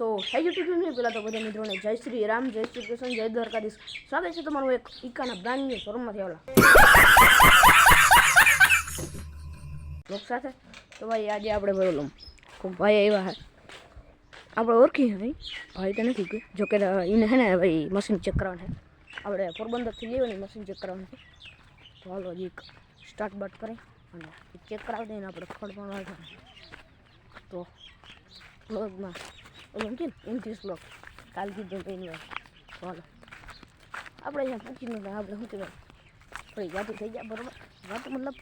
સો હે યુટ્યુબ નહીં પહેલાં તો બધા મિત્રોને જય શ્રી રામ, જય શ્રી કૃષ્ણ, જય દ્વારકાધીશ. સ્વાગત છે તમારું એક ઈકાના બ્રાન્ડ ન્યુ શોરૂમમાંથી આવેલા લોક સાથે? તો ભાઈ, આજે આપણે બોલો ખૂબ ભાઈ આવ્યા હે. આપણે ઓળખી ભાઈ? ભાઈ તો નથી કોઈ. જોકે એને હે ને ભાઈ મશીન ચેક કરવાનું છે આપણે પોરબંદરથી જઈએ ને મશીન ચેક કરવાનું છે તો હાલો, હજી સ્ટાર્ટ બટ કરી અને ચેક કરાવી દઈને આપણે ખડ પણ તો બ્લોગમાં ઓલું કે ઇન્ટ્રીસ બ્લોક કાલથી એની તો હાલો આપણે અહીંયા પૂછી તો આપણે શું કહેવાય? થોડી વાતો થઈ જાય બરાબર? વાતો મતલબ.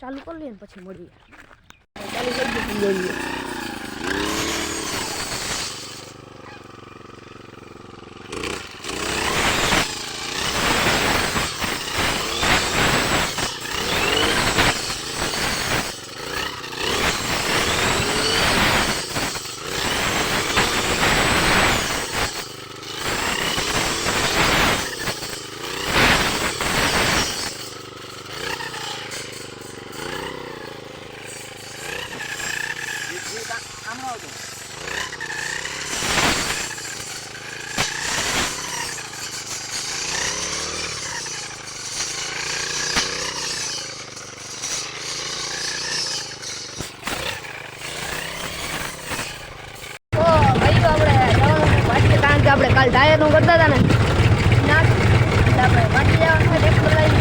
ચાલુ કરી લઈએ ને પછી મળીએ. ચાલુ કરી દઈએ જોઈએ તો ભાઈ આપણે જવાનું છે વાડીએ કારણ કે આપણે કાલ ટાયરનું કરતા હતા ને. ના આપણે વાડી જવાનું ટ્રેક્ટર લઈને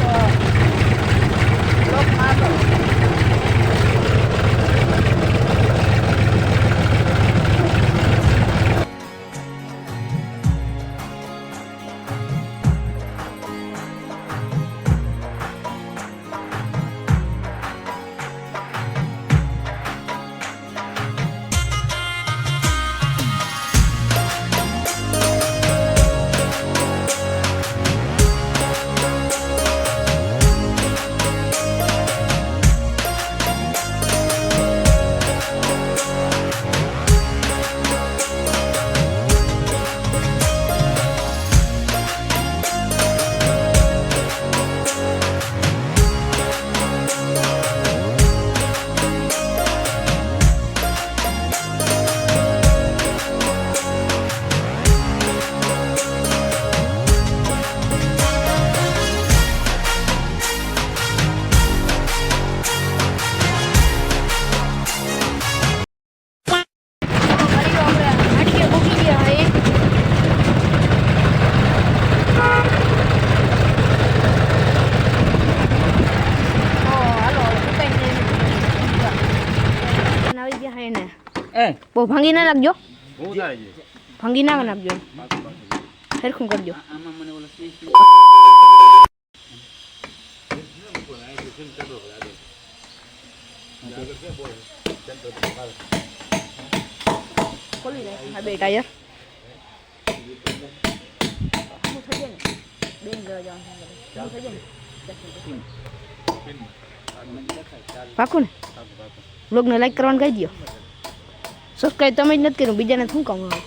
દઈએ. આવી ગયા હોય ને એ. બહુ ભાંગી ના નાખજો બહુ થાય છે. ભાંગી ના નાખજો સરખું કરજો. આમાં મને ઓલો સ્વીચ ખોલી હા બે ટાયર. થઈ જાય ને બેન જવા જવાનું થઈ જાય ને પાકું ને? બ્લોગને લાઈક કરવાનું કહી દો સબસ્ક્રાઈબ તમે જ નથી કર્યું, બીજાને શું કામ આવે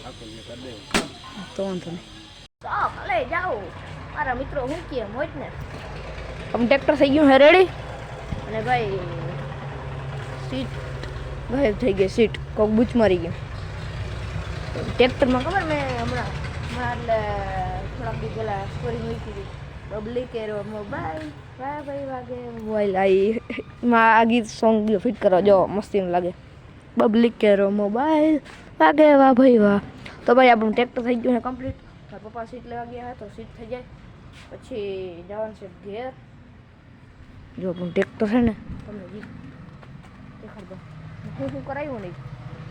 તો વાંધો નહીં. તો ભલે જાઓ મારા મિત્રો હું કહે મોજ ને આમ ટ્રેક્ટર થઈ ગયું હે રેડી અને ભાઈ સીટ ગાયબ થઈ ગઈ સીટ કોક બૂચ મારી ગયું. ટ્રેક્ટરમાં ખબર મેં હમણાં હમણાં એટલે થોડાક દી પહેલા સ્ટોરી મૂકી હતી. પબ્લિક એરો મોબાઈલ વાહ ભાઈ વાગે મોબાઈલ આવી માં આ ગીત સોંગ ફિટ કરો. જો, મસ્તી લાગે. પબ્લિક કેરો મોબાઈલ વાગે વાહ ભાઈ, વાહ. તો ભાઈ, આપણું ટ્રેક્ટર થઈ ગયું છે કમ્પ્લીટ મારા પપ્પા સીટ લેવા ગયા તો સીટ થઈ જાય. પછી જવાનું છે ઘેર. જો, આપણું ટ્રેક્ટર છે ને, તમને જી દેખાડ દો હું શું કરાવ્યું નહીં.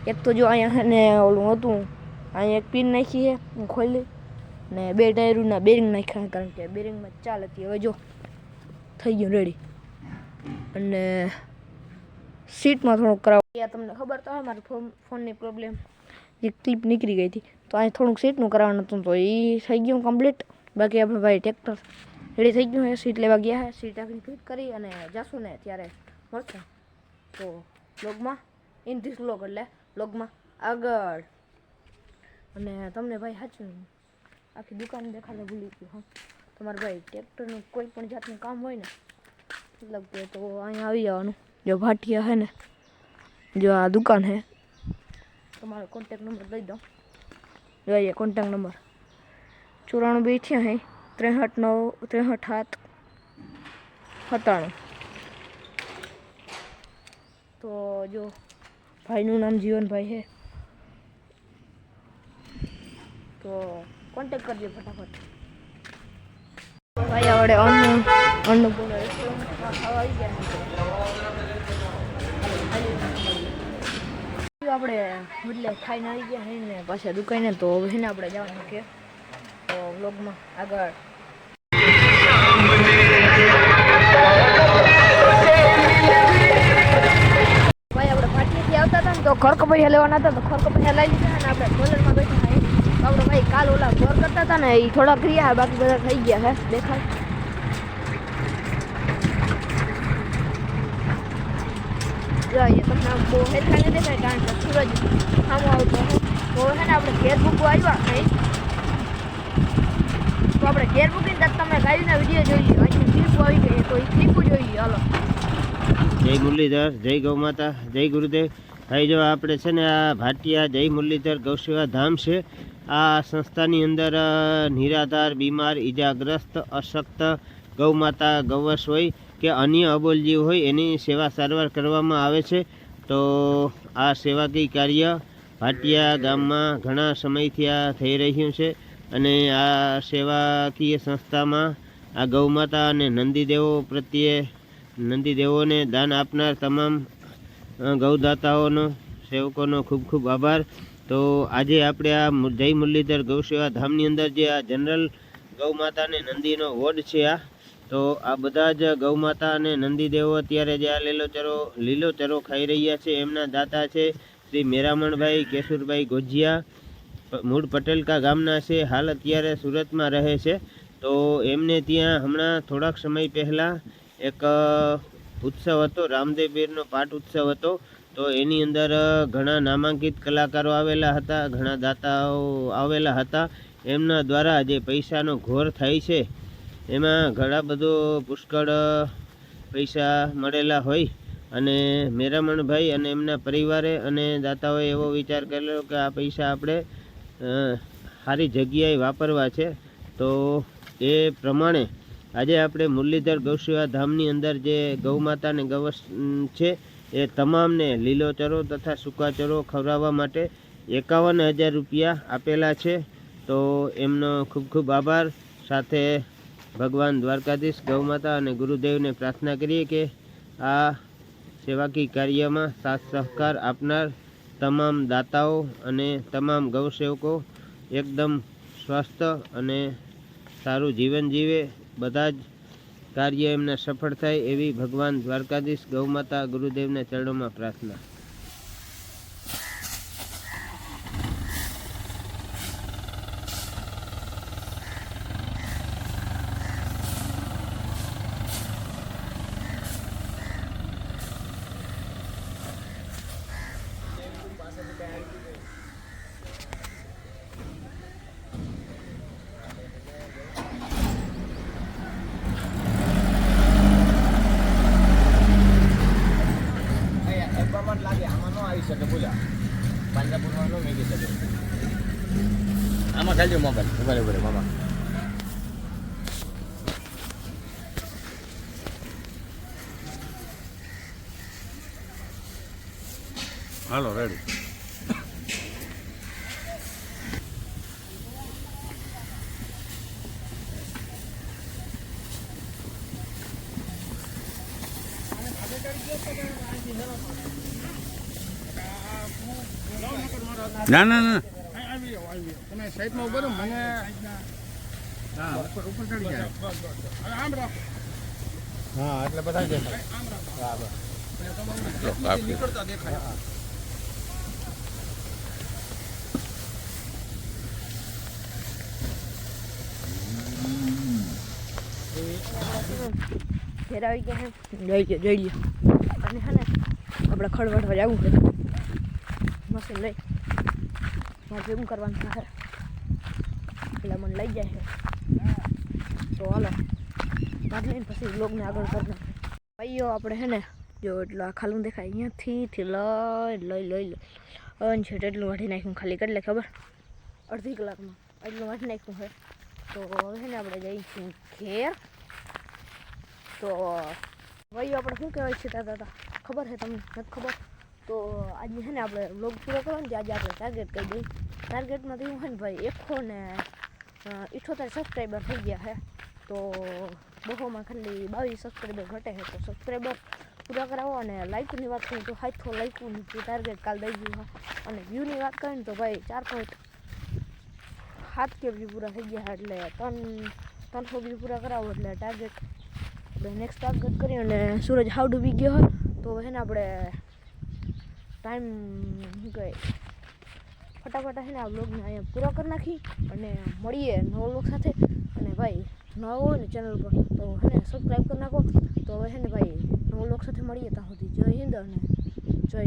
એક તો જો અહીંયા છે ને, ઓલું હતું. અહીંયા એક પિન નાખી છે હું ખોલી. ને બે ટાયરોના બેરિંગ નાખ્યા કારણ કે બેરિંગમાં ચાલ હતી. હવે જો થઈ ગયું રેડી અને સીટમાં થોડુંક કરાવ. યાર તમને ખબર તો હોય મારા ફોન ફોનની પ્રોબ્લેમ જે ક્લિપ નીકળી ગઈ હતી તો અહીં થોડુંક સીટનું કરાવવાનું હતું તો એ થઈ ગયું કમ્પ્લીટ બાકી આપણે ભાઈ ટ્રેક્ટર રેડી થઈ ગયું છે સીટ લેવા ગયા છે. સીટ આખી ફિટ કરી અને જશું ને ત્યારે મળશે. તો લોગમાં ઇન ધીસ લોગ એટલે લોગમાં આગળ. અને તમને ભાઈ સાચું આખી દુકાન દેખાડે ભૂલી ગયું હા. તમારે ભાઈ ટ્રેક્ટરનું કોઈ પણ જાતનું કામ હોય ને, મતલબ કે તો અહીંયા આવી જવાનું. જો ભાટિયા છે ને, જો આ દુકાન હે. તમારો કોન્ટેક નંબર દઈ દો જોઈએ કોન્ટેક નંબર ચોરાણું બે છે હે, ત્રેસઠ નવ, ત્રેસઠ સાત, સત્તાણું. તો જો, ભાઈનું નામ જીવનભાઈ છે તો કોન્ટેક કરજો ફટાફટ. ભાઈ આપણે અન્ન અન્નપૂર્ણા રેસ્ટોરન્ટમાં ખાવા આવી ગયા આપણે એટલે ખાઈને આવી ગયા ને પાછા દુકાને, તો હવે ને આપણે જવાનું કે, તો વ્લોગમાં આગળ. ભાઈ, આપણે પાટીએથી આવતા હતા ને, તો ખરકપૈયા લેવાના હતા, તો ખરકપૈયા લઈ લીધા અને આપણે બોલરમાં બેઠા આપણે ભાઈ કાલ ઓલા ઘર કરતા હતા ને એ થોડા ક્રિયા બાકી બધા થઈ ગયા હે, દેખાય. મૂકવા તો આપણે ઘેર મૂકીને તરત તમે ગાડીના વીડિયો જોઈએ ક્લિપ આવી ગઈ તો એ ક્લિપ જોઈએ હાલો. જય મુરલીધર, જય ગૌ માતા, જય ગુરુદેવ. ભાઈ જો, આપણે છે ને આ ભાટિયા જય મુરલીધર ગૌસેવા ધામ છે. આ સંસ્થાની અંદર નિરાધાર, બીમાર, ઈજાગ્રસ્ત, અશક્ત, ગૌમાતા ગૌવશ હોય કે અન્ય અબોલ જીવ હોય એની સેવા સારવાર કરવામાં આવે છે. તો આ સેવાકીય કાર્ય ભાટિયા ગામમાં ઘણા સમયથી આ થઈ રહ્યું છે અને આ સેવાકીય સંસ્થામાં આ ગૌમાતા અને નંદીદેવો પ્રત્યે નંદીદેવોને દાન આપનાર તમામ ગૌદાતાઓનો, સેવકોનો ખૂબ ખૂબ આભાર. તો આજે આપણે આ જય મુરલીધર ગૌસેવા ધામની અંદર જે આ જનરલ ગૌ માતા અને નંદીનો વોર્ડ છે આ, તો આ બધા જ ગૌ માતા અને નંદીદેવો અત્યારે જે આ લીલોચરો લીલોચરો ખાઈ રહ્યા છે. એમના દાતા છે શ્રી મેરામણભાઈ કેશુરભાઈ ગોજિયા. મૂળ પટેલકા ગામના છે. હાલ અત્યારે સુરતમાં રહે છે. તો એમને ત્યાં હમણાં થોડાક સમય પહેલાં એક ઉત્સવ હતો, રામદેવ પીરનો પાઠ ઉત્સવ હતો. તો એની અંદર ઘણા નામાંકિત કલાકારો આવેલા હતા, ઘણા દાતાઓ આવેલા હતા. એમના દ્વારા જે પૈસાનો ઘોર થાય છે, એમાં ઘણા બધો પુષ્કળ પૈસા મળેલા હોય. અને મેરામણભાઈ અને એમના પરિવારે અને દાતાઓએ એવો વિચાર કરેલો કે આ પૈસા આપણે સારી જગ્યાએ વાપરવા છે. તો એ પ્રમાણે આજે આપણે મુરલીધર ગૌસેવા ધામની અંદર જે ગૌ માતા અને ગૌવંશ છે એ તમામને લીલોચરો તથા સૂકાચરો ખવડાવવા માટે એકાવન હજાર રૂપિયા આપેલા છે. તો એમનો ખૂબ ખૂબ આભાર. સાથે ભગવાન દ્વારકાધીશ, ગૌમાતા અને ગુરુદેવને પ્રાર્થના કરીએ કે આ સેવાકી કાર્યમાં સાથ સહકાર આપનાર તમામ દાતાઓ અને તમામ ગૌસેવકો એકદમ સ્વસ્થ અને સારું જીવન જીવે. બધા જ કાર્ય એમના સફળ થાય એવી ભગવાન દ્વારકાધીશ ગૌમાતા ગુરુદેવના ચરણોમાં પ્રાર્થના. આમાં ચાલજો મોબાઈલ. ઊભા ઊભા મામા. હાલો રેડી ના ના ના. તમે સાઈડમાં ઊભો મને હા. ઉપર ઉપર ચડી જાય આમ રહો હા એટલે બધા દેખાય. હા બસ નીકળતા દેખાય. ઘેર આવી ગયા છે જઈ ગયા જઈ લે અને હે ને આપણે ખડવાડવા જવું છે. મશીન લઈ. મારે ભેગું કરવાનું છે એટલે મને લઈ જાય છે. તો હાલો, ભાગ લઈને પછી બ્લોગને આગળ કરી ભાઈઓ, આપણે હે ને, જો એટલો આ ખાલું દેખાય. અહીંયાથી લઈ લઈ લઈ લઈ. અને છે એટલું વાઢી નાખ્યું, ખાલી કેટલે ખબર? અડધી કલાકમાં. એટલું વાઢી નાખ્યું છે. તો હવે છે ને આપણે જઈશું ઘેર. તો ભાઈઓ, આપણે શું કહેવાય છે દાદા દાદા ખબર છે તમને? નથી ખબર? તો આજે છે ને આપણે બ્લોગ પૂરો કરવાનો આજે આપણે ટાર્ગેટ કરી દઈ ટાર્ગેટમાં થયું હોય ને ભાઈ એકસો ને ઇઠોતેર સબસ્ક્રાઈબર થઈ ગયા છે. તો બહુમાં ખાલી બાવીસ સબસ્ક્રાઈબર ઘટે છે. તો સબસ્ક્રાઈબર પૂરા કરાવો અને લાઇકની વાત કરીએ તો હાથો લાઇકનું ટાર્ગેટ કાલ દઈ ગયું અને વ્યૂની વાત કરીએ ને તો ભાઈ, ચાર પોઈન્ટ સાત કે વ્યૂ પૂરા થઈ ગયા એટલે ત્રણ, ત્રણસો વ્યૂ પૂરા કરાવો એટલે ટાર્ગેટ આપણે નેક્સ્ટ ટાર્ગેટ કરીએ અને સૂરજ હાવ ડૂબી ગયો હોય તો એને આપણે ટાઈમ શું કહે ફટાફટ છે ને આ બ્લોગને અહીંયા પૂરો કરી નાખી અને મળીએ નવો બ્લોગ સાથે. અને ભાઈ, નવો હોય ને ચેનલ પર, તો હે ને સબસ્ક્રાઈબ કરી નાખો. તો હવે છે ને ભાઈ, નવો બ્લોગ સાથે મળીએ ત્યાં સુધી. જય હિન્દ અને જય